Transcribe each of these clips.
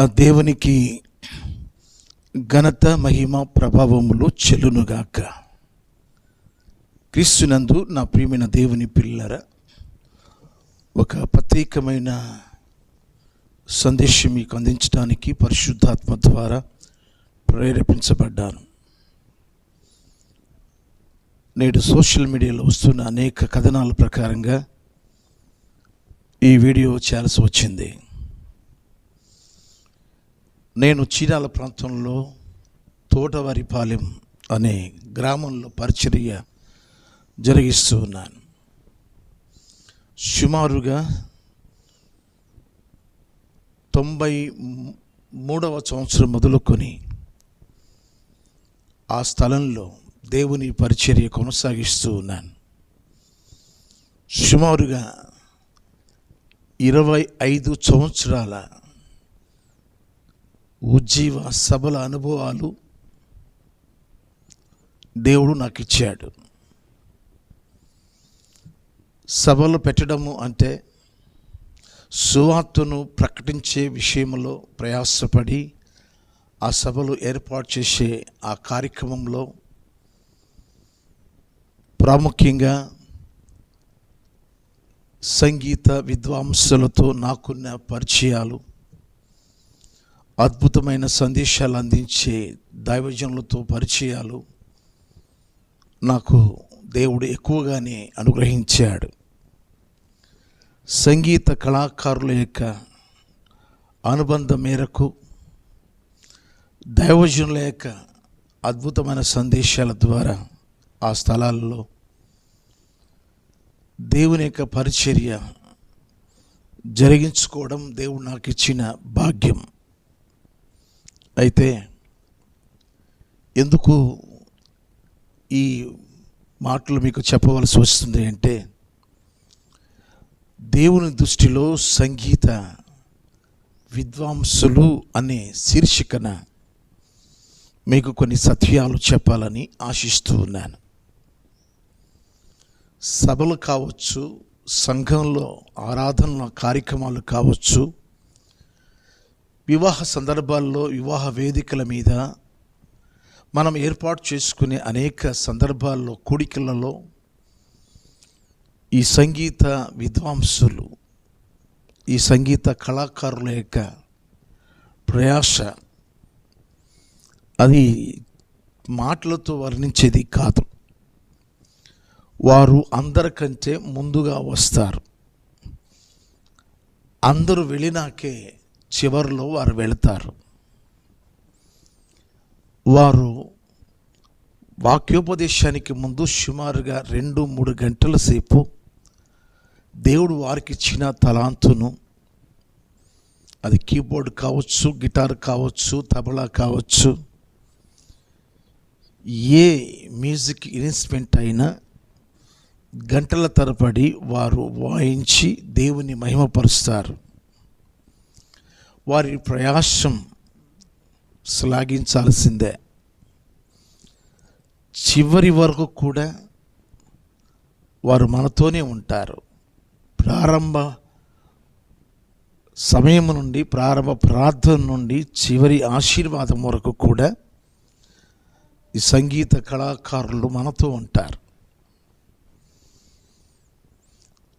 ఆ దేవునికి ఘనత మహిమ ప్రభావములు చెల్లునుగాక. క్రీస్తునందు నా ప్రియమైన దేవుని పిల్లర ఒక ప్రత్యేకమైన సందేశం మీకు అందించడానికి పరిశుద్ధాత్మ ద్వారా ప్రేరేపించబడ్డాను. నేడు సోషల్ మీడియాలో వస్తున్న అనేక కథనాల ప్రకారంగా ఈ వీడియో చేయాల్సి వచ్చింది. నేను చీరాల ప్రాంతంలో తోటవారిపాలెం అనే గ్రామంలో పరిచర్య జరిగిస్తూ ఉన్నాను. సుమారుగా తొంభై మూడవ సంవత్సరం మొదలుకొని ఆ స్థలంలో దేవుని పరిచర్య కొనసాగిస్తూ ఉన్నాను. సుమారుగా ఇరవై ఐదు సంవత్సరాల ఉజ్జీవ సభల అనుభవాలు దేవుడు నాకు ఇచ్చాడు సభలు పెట్టడము అంటే సువార్తను ప్రకటించే విషయంలో ప్రయాసపడి ఆ సభలు ఏర్పాటు చేసే ఆ కార్యక్రమంలో ప్రాముఖ్యంగా సంగీత విద్వాంసులతో నాకున్న పరిచయాలు అద్భుతమైన సందేశాలు అందించే దైవజనులతో పరిచయాలు నాకు దేవుడు ఎక్కువగానే అనుగ్రహించాడు. సంగీత కళాకారుల యొక్క అనుబంధ మేరకు దైవజనుల యొక్క అద్భుతమైన సందేశాల ద్వారా ఆ స్థలాల్లో దేవుని యొక్క పరిచర్య జరిగించుకోవడం దేవుడు నాకు ఇచ్చిన భాగ్యం. అయితే ఎందుకు ఈ మాటలు మీకు చెప్పవలసి వస్తుంది అంటే దేవుని దృష్టిలో సంగీత విద్వాంసులు అనే శీర్షికన మీకు కొన్ని సత్యాలు చెప్పాలని ఆశిస్తూ ఉన్నాను. సభలు కావచ్చు సంఘంలో ఆరాధనల కార్యక్రమాలు కావచ్చు వివాహ సందర్భాల్లో వివాహ వేదికల మీద మనం ఏర్పాటు చేసుకునే అనేక సందర్భాల్లో కూడికలలో ఈ సంగీత విద్వాంసులు ఈ సంగీత కళాకారుల యొక్క ప్రయాస అది మాటలతో వర్ణించేది కాదు. వారు అందరికంటే ముందుగా వస్తారు. అందరూ వెళ్ళినాకే చివరిలో వారు వెళతారు. వారు వాక్యోపదేశానికి ముందు సుమారుగా రెండు మూడు గంటల సేపు దేవుడు వారికి ఇచ్చిన తలాంతును అది కీబోర్డ్ కావచ్చు గిటార్ కావచ్చు తబలా కావచ్చు ఏ మ్యూజిక్ ఇన్స్ట్రుమెంట్ అయినా గంటల తరబడి వారు వాయించి దేవుని మహిమపరుస్తారు. వారి ప్రయాసం శ్లాఘించాల్సిందే. చివరి వరకు కూడా వారు మనతోనే ఉంటారు. ప్రారంభ సమయం నుండి ప్రారంభ ప్రార్థన నుండి చివరి ఆశీర్వాదం వరకు కూడా ఈ సంగీత కళాకారులు మనతో ఉంటారు.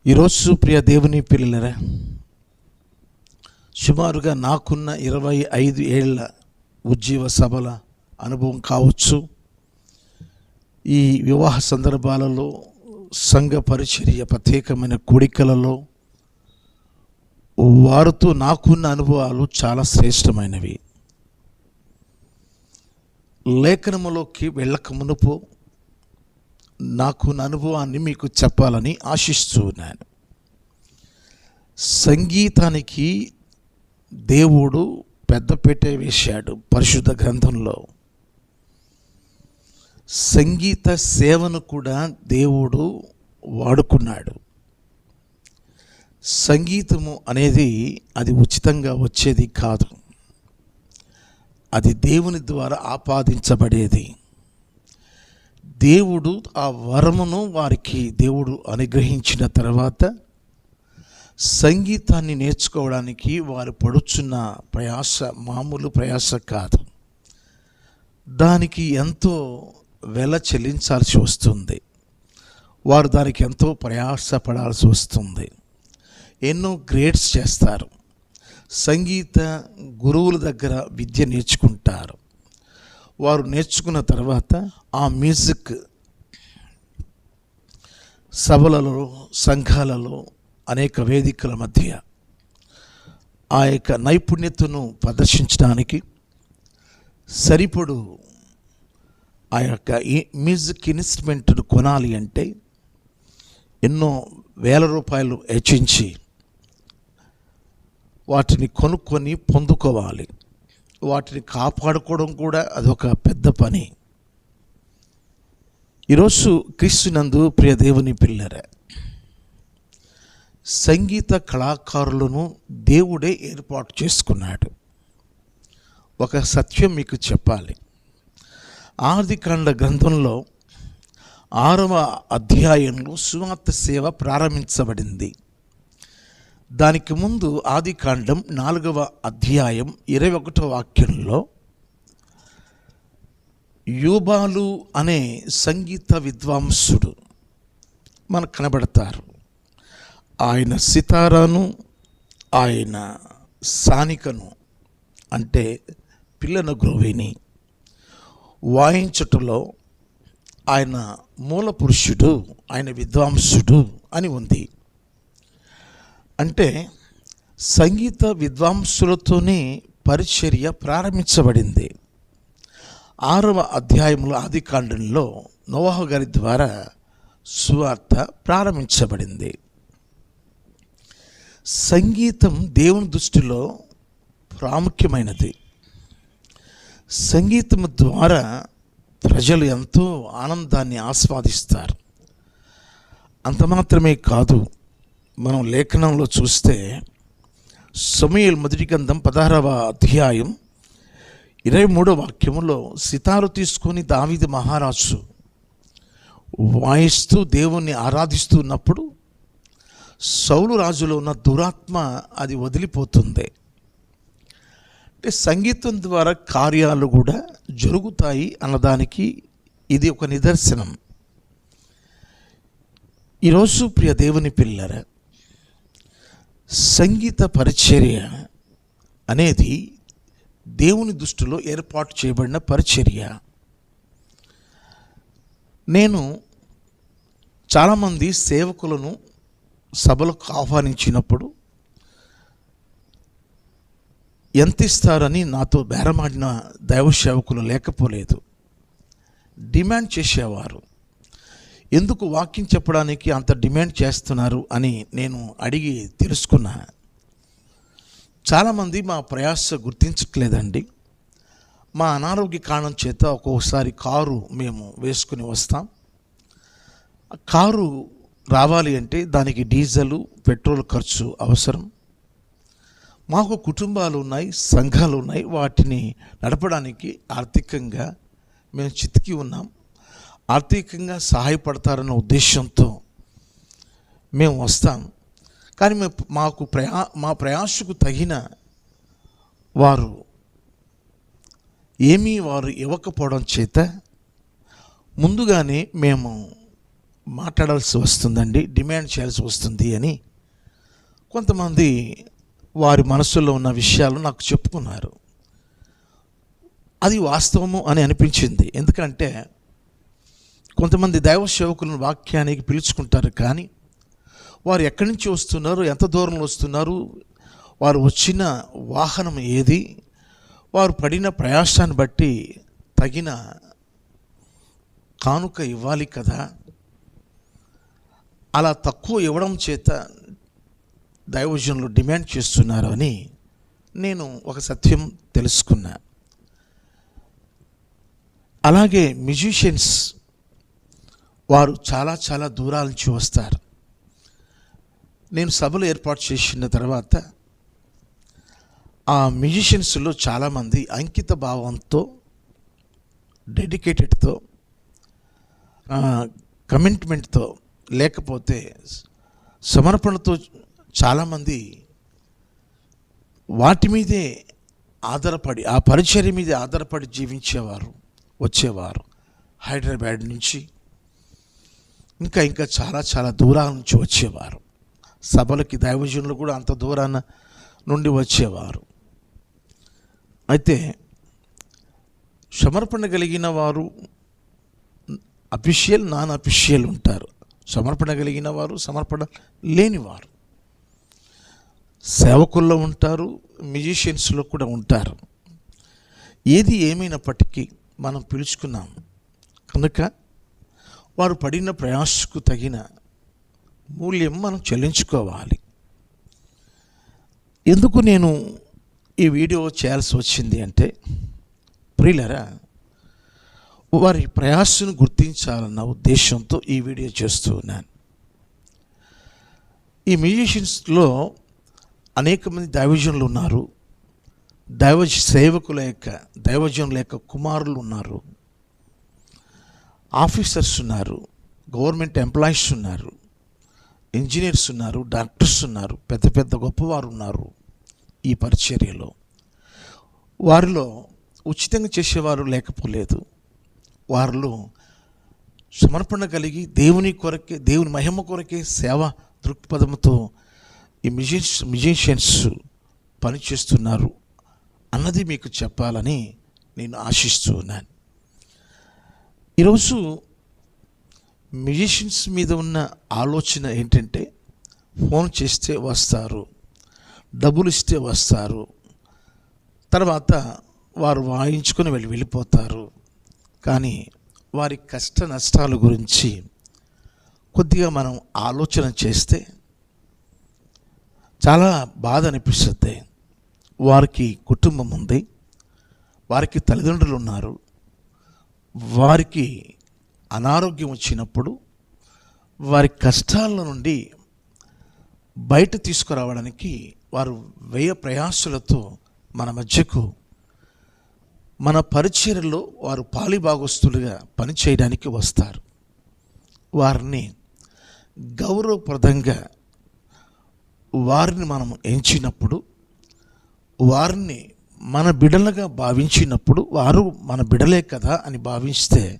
ఈరోజు ప్రియ దేవుని పిల్లలరా సుమారుగా నాకున్న ఇరవై ఐదు ఏళ్ళ ఉజ్జీవ సభల అనుభవం కావచ్చు. ఈ వివాహ సందర్భాలలో సంఘ పరిచర్య ప్రత్యేకమైన కోడికలలో వారితో నాకున్న అనుభవాలు చాలా శ్రేష్టమైనవి. లేఖనములోకి వెళ్ళక మునుపు నాకున్న అనుభవాన్ని మీకు చెప్పాలని ఆశిస్తూ ఉన్నాను సంగీతానికి దేవుడు పెద్దపీట వేశాడు పరిశుద్ధ గ్రంథంలో. సంగీత సేవను కూడా దేవుడు వాడుకున్నాడు. సంగీతము అనేది అది ఉచితంగా వచ్చేది కాదు. అది దేవుని ద్వారా ఆపాదించబడేది. దేవుడు ఆ వరమును వారికి దేవుడు అనుగ్రహించిన తర్వాత సంగీతాన్ని నేర్చుకోవడానికి వారు పడుచున్న ప్రయాస మామూలు ప్రయాస కాదు. దానికి ఎంతో వెల చెల్లించాల్సి వస్తుంది. వారు దానికి ఎంతో ప్రయాసపడాల్సి వస్తుంది. ఎన్నో గ్రేడ్స్ చేస్తారు. సంగీత గురువుల దగ్గర విద్య నేర్చుకుంటారు. వారు నేర్చుకున్న తర్వాత ఆ మ్యూజిక్ సభలలో సంఘాలలో అనేక వేదికల మధ్య ఆ యొక్క నైపుణ్యతను ప్రదర్శించడానికి సరిపడు ఆ యొక్క ఈ- మ్యూజిక్ ఇన్స్ట్రుమెంట్ను కొనాలి అంటే ఎన్నో వేల రూపాయలు హెచ్చించి వాటిని కొనుక్కొని పొందుకోవాలి. వాటిని కాపాడుకోవడం కూడా అదొక పెద్ద పని. ఈరోజు క్రీస్తునందు ప్రియ దేవుని పిల్లరే సంగీత కళాకారులను దేవుడే ఏర్పాటు చేసుకున్నాడు. ఒక సత్యం మీకు చెప్పాలి. ఆదికాండ గ్రంథంలో ఆరవ అధ్యాయంలో సువార్త సేవ ప్రారంభించబడింది. దానికి ముందు ఆదికాండం నాలుగవ అధ్యాయం ఇరవై ఒకటో వాక్యంలో యూబాలు అనే సంగీత విద్వాంసుడు మనకు కనబడతారు. ఆయన సితారాను ఆయన సానికను అంటే పిల్లన గ్రోవిని వాయించటంలో ఆయన మూల పురుషుడు ఆయన విద్వాంసుడు అని ఉంది. అంటే సంగీత విద్వాంసులతోనే పరిచర్య ప్రారంభించబడింది. ఆరవ అధ్యాయంలో ఆదికాండంలో నోవాహ గారి ద్వారా సువార్త ప్రారంభించబడింది. సంగీతం దేవుని దృష్టిలో ప్రాముఖ్యమైనది. సంగీతం ద్వారా ప్రజలు ఎంతో ఆనందాన్ని ఆస్వాదిస్తారు. అంత మాత్రమే కాదు మనం లేఖనంలో చూస్తే సమయల్ మొదటి గంధం పదహారవ అధ్యాయం ఇరవై మూడో వాక్యంలో సితారు తీసుకొని దావిది మహారాజు వాయిస్తూ దేవుణ్ణి ఆరాధిస్తున్నప్పుడు సౌలు రాజులో ఉన్న దురాత్మ అది వదిలిపోతుంది. అంటే సంగీతం ద్వారా కార్యాలు కూడా జరుగుతాయి అన్నదానికి ఇది ఒక నిదర్శనం. ఈరోజు ప్రియ దేవుని పిల్లర సంగీత పరిచర్య అనేది దేవుని దృష్టిలో ఏర్పాటు చేయబడిన పరిచర్య. నేను చాలామంది సేవకులను సభలకు ఆహ్వానించినప్పుడు ఎంత ఇస్తారని నాతో బేరమాడిన దైవ సేవకులు లేకపోలేదు. డిమాండ్ చేసేవారు. ఎందుకు వాక్యం చెప్పడానికి అంత డిమాండ్ చేస్తున్నారు అని నేను అడిగి తెలుసుకున్నా. చాలామంది మా ప్రయాస గుర్తించట్లేదండి. మా అనారోగ్య కారణం చేత ఒక్కొక్కసారి కారు మేము వేసుకుని వస్తాం. ఆ కారు రావాలి అంటే దానికి డీజిల్ పెట్రోల్ ఖర్చు అవసరం. మాకు కుటుంబాలు ఉన్నాయి సంఘాలు ఉన్నాయి. వాటిని నడపడానికి ఆర్థికంగా మేము చితికి ఉన్నాం. ఆర్థికంగా సహాయపడతారన్న ఉద్దేశంతో మేము వస్తాం. కానీ మేము మాకు ప్రయా మా ప్రయాసకు తగిన వారు ఏమీ వారు ఇవ్వకపోవడం చేత ముందుగానే మేము మాట్లాడాల్సి వస్తుందండి డిమాండ్ చేయాల్సి వస్తుంది అని కొంతమంది వారి మనసులో ఉన్న విషయాలు నాకు చెప్పుకున్నారు. అది వాస్తవము అని అనిపించింది. ఎందుకంటే కొంతమంది దైవ సేవకులను వాక్యానికి పిలుచుకుంటారు కానీ వారు ఎక్కడి నుంచి వస్తున్నారు ఎంత దూరంలో వస్తున్నారు వారు వచ్చిన వాహనం ఏది వారు పడిన ప్రయాసాన్ని బట్టి తగిన కానుక ఇవ్వాలి కదా అలా తక్కువ ఇవ్వడం చేత దైవజనులు డిమాండ్ చేస్తున్నారు అని నేను ఒక సత్యం తెలుసుకున్నా. అలాగే మ్యూజిషియన్స్ వారు చాలా చాలా దూరాల నుంచి వస్తారు. నేను సభలు ఏర్పాటు చేసిన తర్వాత ఆ మ్యూజిషియన్స్లో చాలామంది అంకిత భావంతో డెడికేటెడ్తో కమిట్మెంట్తో లేకపోతే సమర్పణతో చాలామంది వాటి మీదే ఆధారపడి ఆ పరిచర్య మీదే ఆధారపడి జీవించేవారు వచ్చేవారు హైదరాబాద్ నుంచి. ఇంకా ఇంకా చాలా చాలా దూరాల నుంచి వచ్చేవారు. సభలకి దైవజనులు కూడా అంత దూరాన నుండి వచ్చేవారు. అయితే సమర్పణ కలిగిన వారు అఫిషియల్ నాన్ అఫిషియల్ ఉంటారు. సమర్పణ కలిగిన వారు సమర్పణ లేనివారు సేవకుల్లో ఉంటారు మ్యూజిషియన్స్లో కూడా ఉంటారు. ఏది ఏమైనప్పటికీ మనం పిలుచుకున్నాం. కనుక వారు పడిన ప్రయాసకు తగిన మూల్యం మనం చెల్లించుకోవాలి. ఎందుకు నేను ఈ వీడియో చేయాల్సి వచ్చింది అంటే ప్రియులరా వారి ప్రయాసను గుర్తించాలన్న ఉద్దేశంతో ఈ వీడియో చేస్తూ ఉన్నాను. ఈ మ్యూజిషియన్స్లో అనేక మంది దైవజనులు ఉన్నారు. దైవ సేవకుల యొక్క దైవజనుల యొక్క కుమారులు ఉన్నారు. ఆఫీసర్స్ ఉన్నారు గవర్నమెంట్ ఎంప్లాయీస్ ఉన్నారు ఇంజనీర్స్ ఉన్నారు డాక్టర్స్ ఉన్నారు పెద్ద పెద్ద గొప్పవారు ఉన్నారు ఈ పరిచర్యలో. వారిలో ఉచితంగా చేసేవారు లేకపోలేదు. వారిలో సమర్పణ కలిగి దేవుని కొరకే దేవుని మహిమ కొరకే సేవ దృక్పథంతో ఈ మ్యూజిషియన్స్ మ్యూజిషియన్స్ పనిచేస్తున్నారు అన్నది మీకు చెప్పాలని నేను ఆశిస్తూ ఉన్నాను. ఈరోజు మ్యూజిషియన్స్ మీద ఉన్న ఆలోచన ఏంటంటే ఫోన్ చేస్తే వస్తారు డబ్బులు ఇస్తే వస్తారు తర్వాత వారు వాయించుకొని వెళ్ళి వెళ్ళిపోతారు. కానీ వారి కష్ట నష్టాల గురించి కొద్దిగా మనం ఆలోచన చేస్తే చాలా బాధ అనిపిస్తుంది. వారికి కుటుంబం ఉంది. వారికి తల్లిదండ్రులు ఉన్నారు. వారికి అనారోగ్యం వచ్చినప్పుడు వారి కష్టాల నుండి బయట తీసుకురావడానికి వారు వ్యయ ప్రయాసులతో మన మధ్యకు మన పరిచర్లో వారు పాలిభాగస్తులుగా పనిచేయడానికి వస్తారు. వారిని గౌరవప్రదంగా వారిని మనం ఎంచినప్పుడు వారిని మన బిడలుగా భావించినప్పుడు వారు మన బిడలే కదా అని భావిస్తే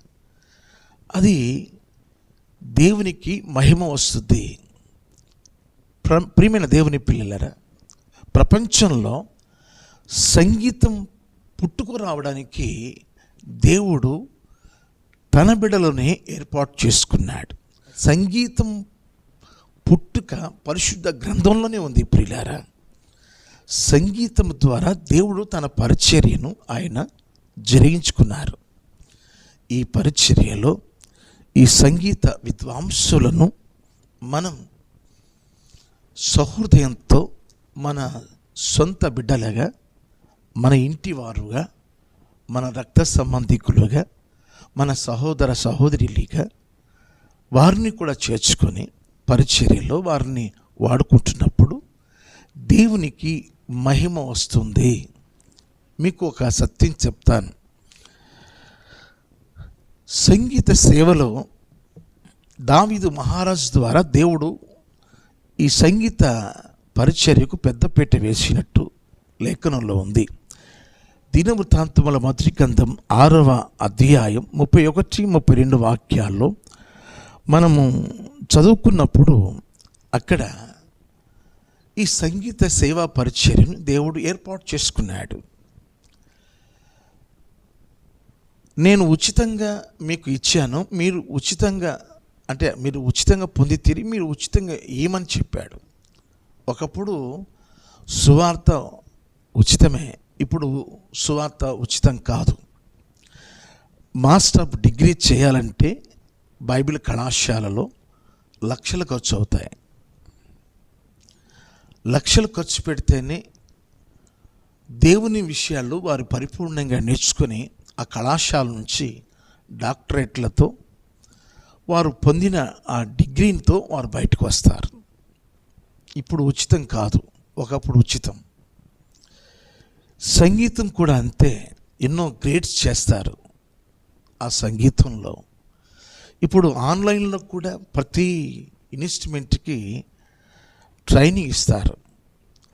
అది దేవునికి మహిమ వస్తుంది. ప్ర ప్రియమైన దేవుని పిల్లలరా ప్రపంచంలో సంగీతం పుట్టుకు రావడానికి దేవుడు తన బిడలోనే ఏర్పాటు చేసుకున్నాడు. సంగీతం పుట్టుక పరిశుద్ధ గ్రంథంలోనే ఉంది ప్రిలారా. సంగీతం ద్వారా దేవుడు తన పరిచర్యను ఆయన జరిగించుకున్నారు. ఈ పరిచర్యలో ఈ సంగీత విద్వాంసులను మనం సహృదయంతో మన సొంత బిడ్డలుగా మన ఇంటి వారుగా మన రక్త సంబంధికులుగా మన సహోదర సహోదరులుగా వారిని కూడా చేర్చుకొని పరిచర్యలో వారిని వాడుకుంటున్నప్పుడు దేవునికి మహిమ వస్తుంది. మీకు ఒక సత్యం చెప్తాను. సంగీత సేవలో దావీదు మహారాజు ద్వారా దేవుడు ఈ సంగీత పరిచర్యకు పెద్దపీట వేసినట్టు లేఖనంలో ఉంది. దినవృత్తాంతముల మొదటి గ్రంథం ఆరవ అధ్యాయం ముప్పై ఒకటి ముప్పై రెండు వాక్యాల్లో మనము చదువుకున్నప్పుడు అక్కడ ఈ సంగీత సేవా పరిచర్యను దేవుడు ఏర్పాటు చేసుకున్నాడు. నేను ఉచితంగా మీకు ఇచ్చాను మీరు ఉచితంగా అంటే మీరు ఉచితంగా పొంది తిరిగి మీరు ఉచితంగా ఏమని చెప్పాడు. ఒకప్పుడు సువార్త ఉచితమే ఇప్పుడు సువార్త ఉచితం కాదు. మాస్టర్ ఆఫ్ డిగ్రీ చేయాలంటే బైబిల్ కళాశాలలో లక్షలు ఖర్చు అవుతాయి. లక్షలు ఖర్చు పెడితేనే దేవుని విషయాలు వారు పరిపూర్ణంగా నేర్చుకొని ఆ కళాశాల నుంచి డాక్టరేట్లతో వారు పొందిన ఆ డిగ్రీతో వారు బయటకు వస్తారు. ఇప్పుడు ఉచితం కాదు. ఒకప్పుడు ఉచితం. సంగీతం కూడా అంతే. ఎన్నో గ్రేట్స్ చేస్తారు ఆ సంగీతంలో. ఇప్పుడు ఆన్లైన్లో కూడా ప్రతి ఇన్స్ట్రుమెంట్కి ట్రైనింగ్ ఇస్తారు.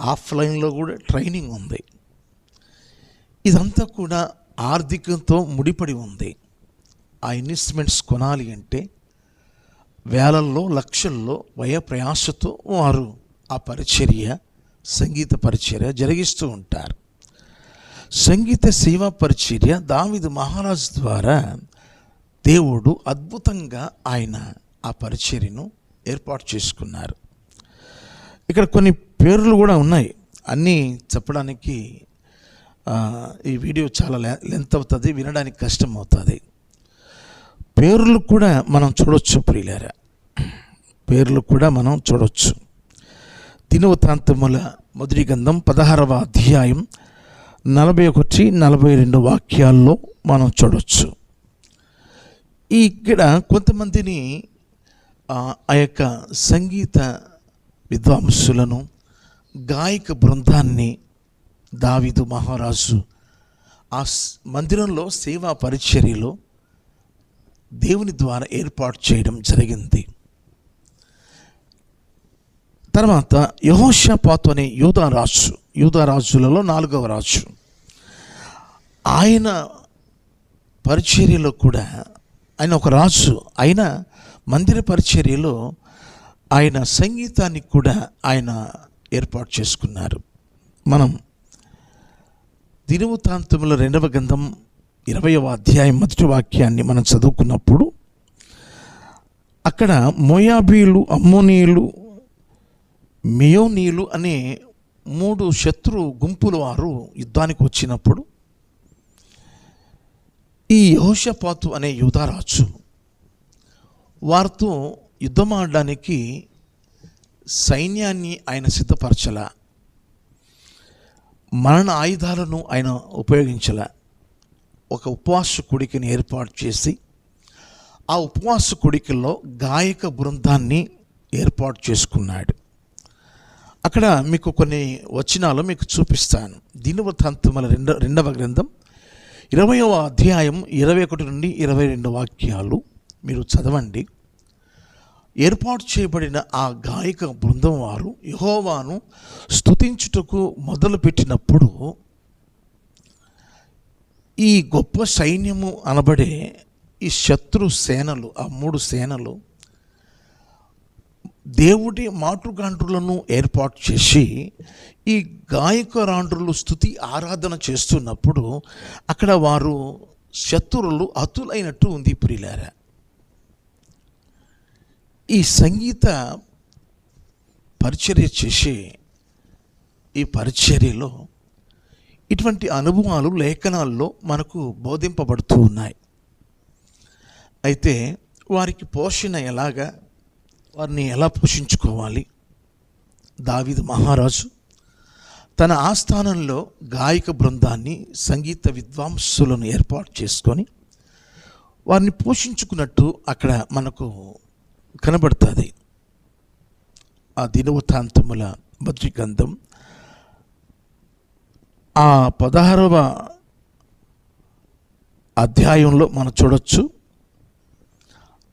ఆఫ్లైన్లో కూడా ట్రైనింగ్ ఉంది. ఇదంతా కూడా ఆర్థికంతో ముడిపడి ఉంది. ఆ ఇన్వెస్ట్మెంట్స్ కొనాలి అంటే వేలల్లో లక్షల్లో వయప్రయాసతో ప్రయాసతో వారు ఆ పరిచర్య సంగీత పరిచర్య జరిగిస్తూ ఉంటారు. సంగీత సేవా పరిచర్య దావిదు మహారాజు ద్వారా దేవుడు అద్భుతంగా ఆయన ఆ పరిచర్యను ఏర్పాటు చేసుకున్నారు. ఇక్కడ కొన్ని పేర్లు కూడా ఉన్నాయి. అన్నీ చెప్పడానికి ఈ వీడియో చాలా లెంత్ అవుతుంది వినడానికి కష్టం అవుతుంది. పేర్లు కూడా మనం చూడొచ్చు ప్రియులారా. పేర్లు కూడా మనం చూడొచ్చు. దినవృత్తాంతముల మొదటి గంధం పదహారవ అధ్యాయం నలభై ఒకటి నలభై రెండు వాక్యాల్లో మనం చూడవచ్చు ఈ ఇక్కడ కొంతమందిని ఆ ఆ యొక్క సంగీత విద్వాంసులను గాయక బృందాన్ని దావిదు మహారాజు ఆ మందిరంలో సేవా పరిచర్యలో దేవుని ద్వారా ఏర్పాటు చేయడం జరిగింది. తర్వాత యహోషపాత్ అనే యూదారాజు యూదారాజులలో నాలుగవ రాజు. ఆయన పరిచర్యలో కూడా ఆయన ఒక రాజు ఆయన మందిర పరిచర్యలో ఆయన సంగీతాన్ని కూడా ఆయన ఏర్పాటు చేసుకున్నారు. మనం దినవృత్తాంతముల రెండవ గ్రంథం ఇరవయవ అధ్యాయం మొదటి వాక్యాన్ని మనం చదువుకున్నప్పుడు అక్కడ మోయాబీలు అమ్మోనీయులు మియోనీలు అనే మూడు శత్రు గుంపుల వారు యుద్ధానికి వచ్చినప్పుడు ఈ యహోషపాతు అనే యువతరాజు వారితో యుద్ధం ఆడడానికి సైన్యాన్ని ఆయన సిద్ధపరచల మరణ ఆయుధాలను ఆయన ఉపయోగించల ఒక ఉపవాస కుడికిని ఏర్పాటు చేసి ఆ ఉపవాస కుడికల్లో గాయక బృందాన్ని ఏర్పాటు చేసుకున్నాడు. అక్కడ మీకు కొన్ని వచనాలు మీకు చూపిస్తాను. దీనవృత్తాంతముల రెండ రెండవ గ్రంథం ఇరవయవ అధ్యాయం ఇరవై ఒకటి నుండి ఇరవై రెండు వాక్యాలు మీరు చదవండి. ఏర్పాటు చేయబడిన ఆ గాయక బృందం వారు యహోవాను స్తుతించుటకు మొదలుపెట్టినప్పుడు ఈ గొప్ప సైన్యము అనబడే ఈ శత్రు సేనలు ఆ మూడు సేనలు దేవుడి మాటుగాండ్రులను ఏర్పాటు చేసి ఈ గాయకరాండ్రులు స్థుతి ఆరాధన చేస్తున్నప్పుడు అక్కడ వారు శత్రువులు అతులైనట్టు ఉంది ప్రియులారా ఈ సంగీత పరిచర్య చేసే ఈ పరిచర్యలో ఇటువంటి అనుభవాలు లేఖనాల్లో మనకు బోధింపబడుతూ ఉన్నాయి. అయితే వారికి పోషణ ఎలాగా? వారిని ఎలా పోషించుకోవాలి? దావిద్ మహారాజు తన ఆస్థానంలో గాయక బృందాన్ని సంగీత విద్వాంసులను ఏర్పాటు చేసుకొని వారిని పోషించుకున్నట్టు అక్కడ మనకు కనబడుతుంది. ఆ దినవృత్తాంతముల మొదటి గ్రంథం ఆ పదహారవ అధ్యాయంలో మనం చూడొచ్చు.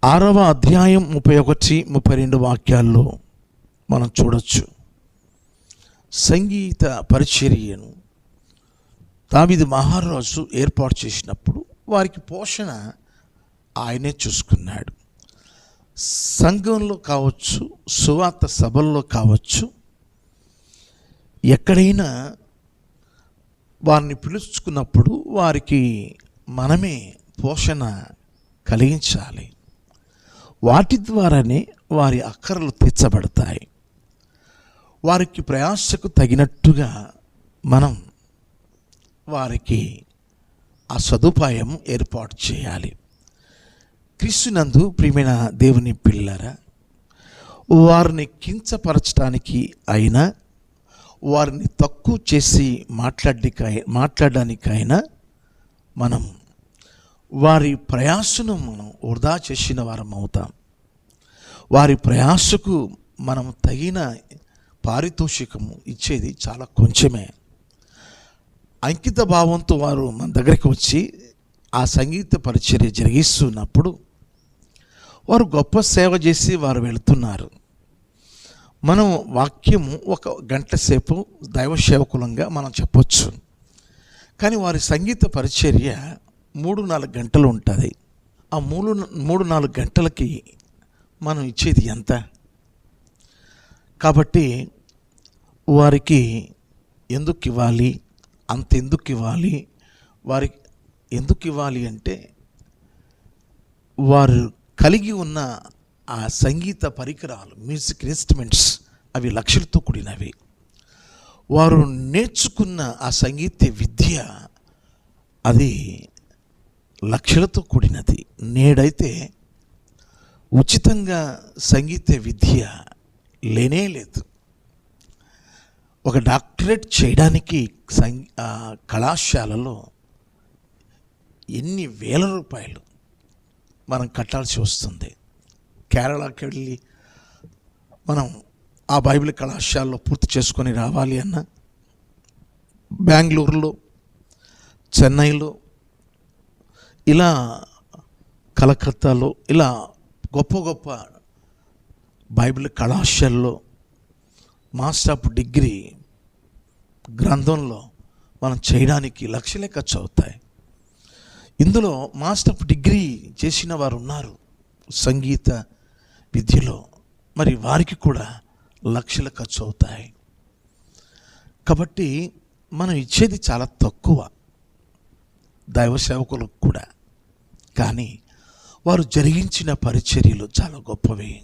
ఆరవ అధ్యాయం ముప్పై ఒకటి ముప్పై రెండు వాక్యాల్లో మనం చూడొచ్చు. సంగీత పరిచర్యను దావిది మహారాజు ఏర్పాటు చేసినప్పుడు వారికి పోషణ ఆయనే చూసుకున్నాడు. సంఘంలో కావచ్చు సువార్త సభల్లో కావచ్చు ఎక్కడైనా వారిని పిలుచుకున్నప్పుడు వారికి మనమే పోషణ కలిగించాలి. వాటి ద్వారానే వారి అక్కరలు తీర్చబడతాయి. వారికి ప్రయాసకు తగినట్టుగా మనం వారికి ఆ సదుపాయం ఏర్పాటు చేయాలి. క్రీస్తునందు ప్రియమైన దేవుని పిల్లరా వారిని కించపరచడానికి అయినా వారిని తక్కువ చేసి మాట్లాడడానికి మాట్లాడడానికైనా మనం వారి ప్రయాసను మనం వృధా చేసిన వారం అవుతాం. వారి ప్రయాసకు మనం తగిన పారితోషికము ఇచ్చేది చాలా కొంచెమే. అంకిత భావంతో వారు మన దగ్గరికి వచ్చి ఆ సంగీత పరిచర్య జరిగిస్తున్నప్పుడు వారు గొప్ప సేవ చేసి వారు వెళుతున్నారు. మనం వాక్యము ఒక గంట సేపు దైవ సేవకులంగా మనం చెప్పొచ్చు. కానీ వారి సంగీత పరిచర్య మూడు నాలుగు గంటలు ఉంటుంది. ఆ మూడు మూడు నాలుగు గంటలకి మనం ఇచ్చేది ఎంత? కాబట్టి వారికి ఎందుకు ఇవ్వాలి అంత ఎందుకు ఇవ్వాలి వారికి ఎందుకు ఇవ్వాలి అంటే వారు కలిగి ఉన్న ఆ సంగీత పరికరాలు మ్యూజిక్ ఇన్స్ట్రుమెంట్స్ అవి లక్షలతో కూడినవి. వారు నేర్చుకున్న ఆ సంగీత విద్య అది లక్షలతో కూడినది. నేడైతే ఉచితంగా సంగీత విద్య లేనే లేదు. ఒక డాక్టరేట్ చేయడానికి సంగీ కళాశాలలో ఎన్ని వేల రూపాయలు మనం కట్టాల్సి వస్తుంది. కేరళకి వెళ్ళి మనం ఆ బైబిల్ కళాశాలలో పూర్తి చేసుకొని రావాలి అన్న బెంగళూరులో చెన్నైలో ఇలా కలకత్తాలో ఇలా గొప్ప గొప్ప బైబిల్ కళాశాలలో మాస్టర్ ఆఫ్ డిగ్రీ గ్రంథంలో మనం చేయడానికి లక్షలే ఖర్చు అవుతాయి. ఇందులో మాస్టర్ ఆఫ్ డిగ్రీ చేసిన వారు ఉన్నారు. సంగీత విద్యలో మరి వారికి కూడా లక్షల ఖర్చు అవుతాయి. కాబట్టి మనం ఇచ్చేది చాలా తక్కువ. దైవ సేవకులకు కూడా. కానీ వారు జరిగించిన పరిచర్యలు చాలా గొప్పవి.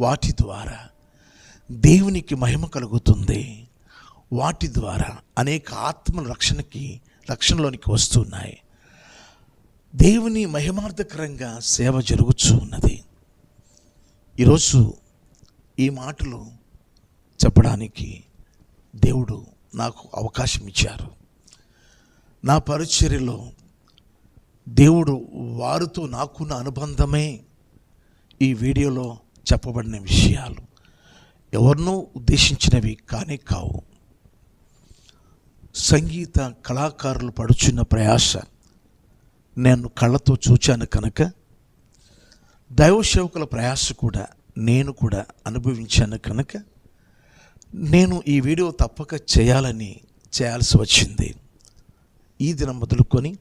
వాటి ద్వారా దేవునికి మహిమ కలుగుతుంది. వాటి ద్వారా అనేక ఆత్మల రక్షణకి రక్షణలోనికి వస్తున్నాయి. దేవుని మహిమార్థకరంగా సేవ జరుగుతూ ఉన్నది. ఈరోజు ఈ మాటలు చెప్పడానికి దేవుడు నాకు అవకాశం ఇచ్చారు. నా పరిచర్యలో దేవుడు వారితో నాకున్న అనుబంధమే ఈ వీడియోలో చెప్పబడిన విషయాలు. ఎవరినో ఉద్దేశించినవి కానీ కావు. సంగీత కళాకారులు పడుచున్న ప్రయాస నేను కళ్ళతో చూచాను కనుక దైవ సేవకుల ప్రయాస కూడా నేను కూడా అనుభవించాను కనుక నేను ఈ వీడియో తప్పక చేయాలని చేయాల్సి వచ్చింది. ఈ దినం మొదలుకొని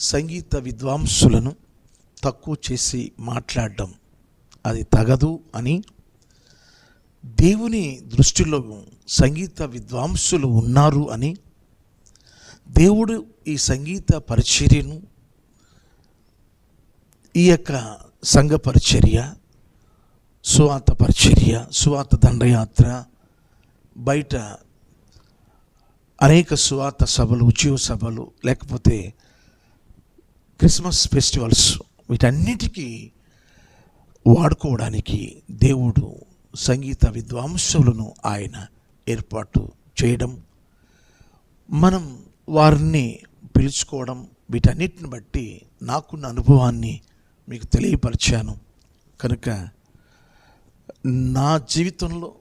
సంగీత విద్వాంసులను తక్కువ చేసి మాట్లాడడం అది తగదు అని దేవుని దృష్టిలో సంగీత విద్వాంసులు ఉన్నారు అని దేవుడు ఈ సంగీత పరిచర్యను ఈ యొక్క సంఘ పరిచర్య సువాత పరిచర్య సువాత దండయాత్ర బయట అనేక సువాత సభలు ఉద్యోగ సభలు లేకపోతే క్రిస్మస్ ఫెస్టివల్స్ వీటన్నిటికీ వాడుకోవడానికి దేవుడు సంగీత విద్వాంసులను ఆయన ఏర్పాటు చేయడం మనం వారిని పిలుచుకోవడం వీటన్నిటిని బట్టి నాకున్న అనుభవాన్ని మీకు తెలియపరిచాను. కనుక నా జీవితంలో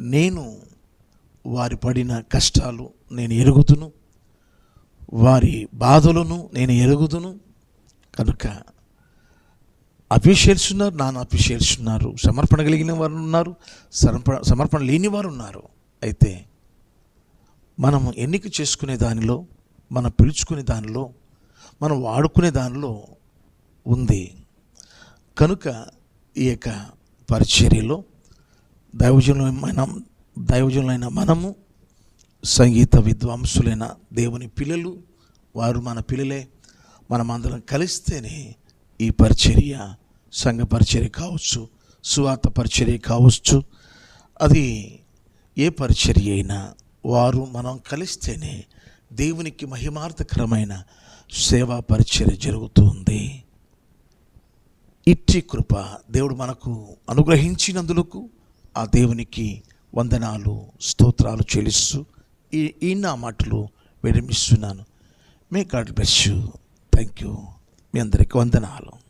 నేను వారి పడిన కష్టాలు నేను ఎరుగుతును వారి బాధలను నేను ఎరుగుదును. కనుక అఫీషియల్స్ ఉన్నారు నాన్ అఫీషియల్స్ ఉన్నారు సమర్పణ కలిగిన వారు ఉన్నారు సమర్పణ సమర్పణ లేని వారు ఉన్నారు. అయితే మనము ఎన్నిక చేసుకునే దానిలో మనం పిలుచుకునే దానిలో మనం వాడుకునే దానిలో ఉంది. కనుక ఈ యొక్క పరిచర్యలో దైవజనులమైన దైవజనులైన మనము సంగీత విద్వాంసులైన దేవుని పిల్లలు వారు మన పిల్లలే మనమందరం కలిస్తేనే ఈ పరిచర్య సంఘ పరిచర్య కావచ్చు సువార్త పరిచర్య కావచ్చు. అది ఏ పరిచర్య అయినా వారు మనం కలిస్తేనే దేవునికి మహిమార్థకరమైన సేవా పరిచర్య జరుగుతుంది. ఇట్టి కృప దేవుడు మనకు అనుగ్రహించినందులకు ఆ దేవునికి వందనాలు స్తోత్రాలు చెల్లిస్తూ ఈ ఈ నా మాటలు విరమిస్తున్నాను. May God bless you. Thank you మీ అందరికీ వందనాలు.